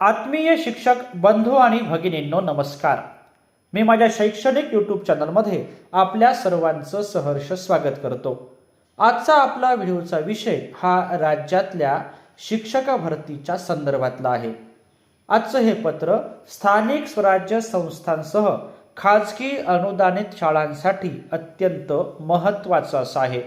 आत्मीय शिक्षक बंधू आणि भगिनींनो नमस्कार. मी माझ्या शैक्षणिक यूट्यूब चॅनलमध्ये आपल्या सर्वांचं सहर्ष स्वागत करतो. आजचा आपला व्हिडिओचा विषय हा राज्यातल्या शिक्षक भरतीच्या संदर्भातला आहे. आजचं हे पत्र स्थानिक स्वराज्य संस्थांसह खाजगी अनुदानित शाळांसाठी अत्यंत महत्त्वाचं असं आहे.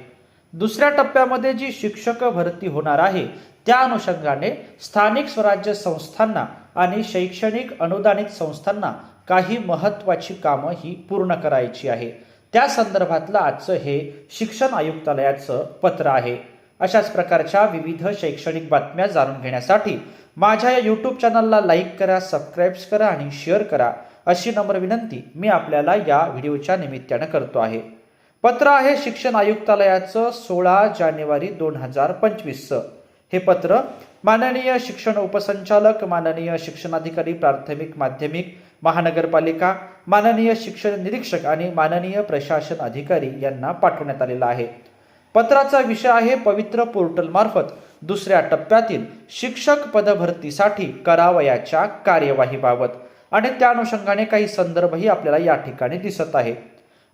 दुसऱ्या टप्प्यामध्ये जी शिक्षक भरती होणार आहे त्या अनुषंगाने स्थानिक स्वराज्य संस्थांना आणि शैक्षणिक अनुदानित संस्थांना काही महत्त्वाची कामं ही पूर्ण करायची आहे. त्या संदर्भातलं आजचं हे शिक्षण आयुक्तालयाचं पत्र आहे. अशाच प्रकारच्या विविध शैक्षणिक बातम्या जाणून घेण्यासाठी माझ्या या यूट्यूब चॅनलला लाईक करा सबस्क्राईब्स करा आणि शेअर करा अशी नम्र विनंती मी आपल्याला या व्हिडिओच्या निमित्तानं करतो आहे. पत्र आहे शिक्षण आयुक्तालयाचं सोळा जानेवारी दोन हजार पंचवीसचं. हे पत्र माननीय शिक्षण उपसंचालक माननीय शिक्षणाधिकारी प्राथमिक माध्यमिक महानगरपालिका माननीय शिक्षण निरीक्षक आणि माननीय प्रशासन अधिकारी यांना पाठवण्यात आलेला आहे. पत्राचा विषय आहे पवित्र पोर्टल मार्फत दुसऱ्या टप्प्यातील शिक्षक पदभरतीसाठी करावयाच्या कार्यवाहीबाबत आणि त्या अनुषंगाने काही संदर्भही आपल्याला या ठिकाणी दिसत आहे.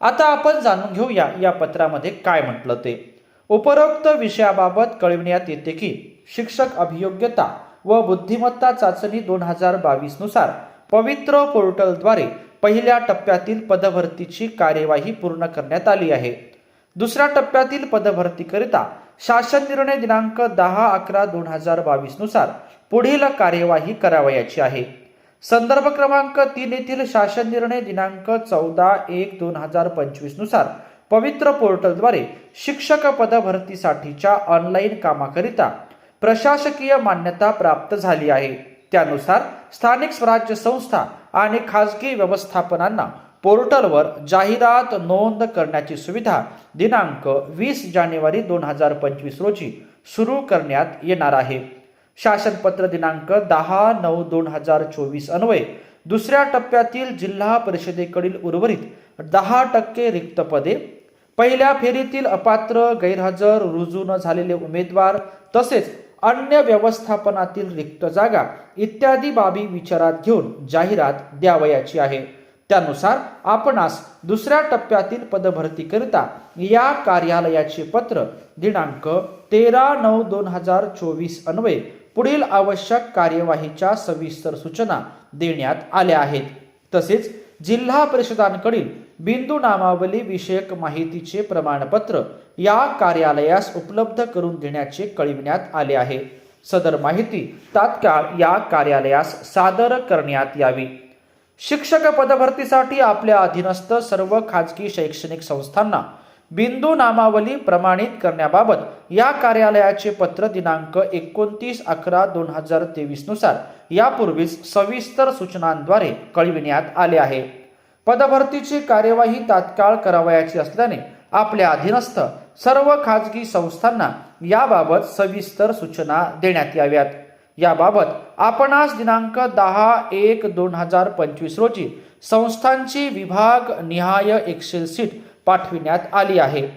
आता आपण जाणून घेऊया या पत्रामध्ये काय म्हटलं ते. उपरोक्त विषयाबाबत कळविण्यात येते की शिक्षक अभियोग्यता व बुद्धिमत्ता चाचणी दोन हजार बावीसनुसार पवित्र पोर्टलद्वारे पहिल्या टप्प्यातील पदभरतीची कार्यवाही पूर्ण करण्यात आली आहे. दुसऱ्या टप्प्यातील पदभरतीकरिता शासन निर्णय दिनांक दहा अकरा दोन हजार बावीसनुसार पुढील कार्यवाही करावयाची आहे. संदर्भ क्रमांक तीन येथील शासन निर्णय दिनांक चौदा एक दोन हजार पंचवीसनुसार पवित्र पोर्टलद्वारे शिक्षक पदभरतीसाठीच्या ऑनलाईन कामाकरिता प्रशासकीय मान्यता प्राप्त झाली आहे. त्यानुसार स्थानिक स्वराज्य संस्था आणि खाजगी व्यवस्थापनांना पोर्टलवर जाहिरात नोंद करण्याची सुविधा दिनांक वीस जानेवारी दोन हजार पंचवीस रोजी सुरू करण्यात येणार आहे. शासनपत्र दिनांक दहा नऊ दोन हजार चोवीस अन्वये दुसऱ्या टप्प्यातील जिल्हा परिषदेकडील उर्वरित दहा टक्के रिक्त पदे पहिल्या फेरीतील अपात्र गैरहजर रुजू न झालेले उमेदवार तसेच अन्य व्यवस्थापनातील रिक्त जागा इत्यादी बाबी विचारात घेऊन जाहिरात द्यावयाची आहे. त्यानुसार आपणास दुसऱ्या टप्प्यातील पदभरतीकरिता या कार्यालयाचे पत्र दिनांक तेरा नऊ दोन हजार चोवीस अन्वये पुढील आवश्यक कार्यवाहीच्या सविस्तर सूचना देण्यात आल्या आहेत. तसेच जिल्हा परिषदांकडील बिंदू नामावली विषयक माहितीचे प्रमाणपत्र या कार्यालयास उपलब्ध करून देण्याचे कळविण्यात आले आहे. सदर माहिती तात्काळ या कार्यालयास सादर करण्यात यावी. शिक्षक पदभरतीसाठी आपल्या अधीनस्थ सर्व खाजगी शैक्षणिक संस्थांना बिंदू नामावली प्रमाणित करण्याबाबत या कार्यालयाचे पत्र दिनांक एकोणतीस अकरा दोन हजार तेवीसनुसार यापूर्वीच सविस्तर सूचनांद्वारे कळविण्यात आले आहे. पदभरतीची कार्यवाही तात्काळ करावयाची असल्याने आपल्या अधीनस्थ सर्व खाजगी संस्थांना याबाबत सविस्तर सूचना देण्यात याव्यात. याबाबत आपणास दिनांक दहा एक दोन हजार पंचवीस रोजी संस्थांची विभाग निहाय एक्सेल सीट पाठविण्यात आली आहे.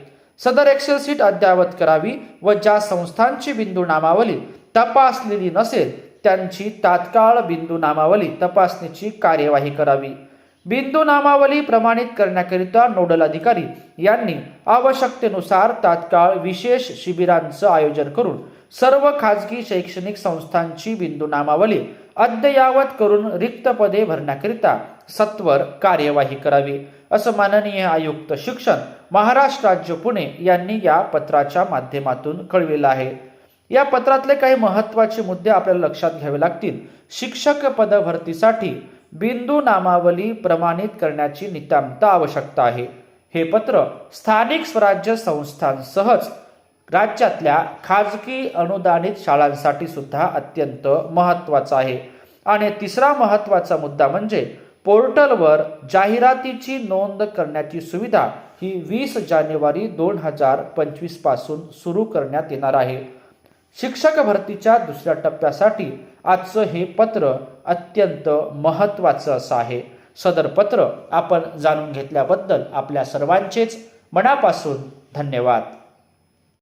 सदर एक्सेल सीट अद्ययावत करावी व ज्या संस्थांची बिंदू नामावली तपासलेली नसेल त्यांची तात्काळ बिंदू नामावली तपासणीची कार्यवाही करावी. बिंदू नामावली प्रमाणित करण्याकरिता नोडल अधिकारी यांनी आवश्यकतेनुसार तात्काळ विशेष शिबिरांचं आयोजन करून सर्व खाजगी शैक्षणिक संस्थांची बिंदू नामावली अद्ययावत करून रिक्त पदे भरण्याकरिता सत्वर कार्यवाही करावी असं माननीय आयुक्त शिक्षण महाराष्ट्र राज्य पुणे यांनी या पत्राच्या माध्यमातून कळविलं आहे. या पत्रातले काही महत्त्वाचे मुद्दे आपल्याला लक्षात घ्यावे लागतील. शिक्षक पदभरतीसाठी बिंदू नामावली प्रमाणित करण्याची नितांत आवश्यकता आहे. हे पत्र स्थानिक स्वराज्य संस्थांसहच राज्यातल्या खाजगी अनुदानित शाळांसाठी सुद्धा अत्यंत महत्त्वाचं आहे. आणि तिसरा महत्त्वाचा मुद्दा म्हणजे पोर्टलवर जाहिरातीची नोंद करण्याची सुविधा ही वीस जानेवारी दोन हजार पंचवीसपासून सुरू करण्यात येणार आहे. शिक्षक भरतीच्या दुसऱ्या टप्प्यासाठी आजचं हे पत्र अत्यंत महत्त्वाचं असं आहे. सदर पत्र आपण जाणून घेतल्याबद्दल आपल्या सर्वांचेच मनापासून धन्यवाद.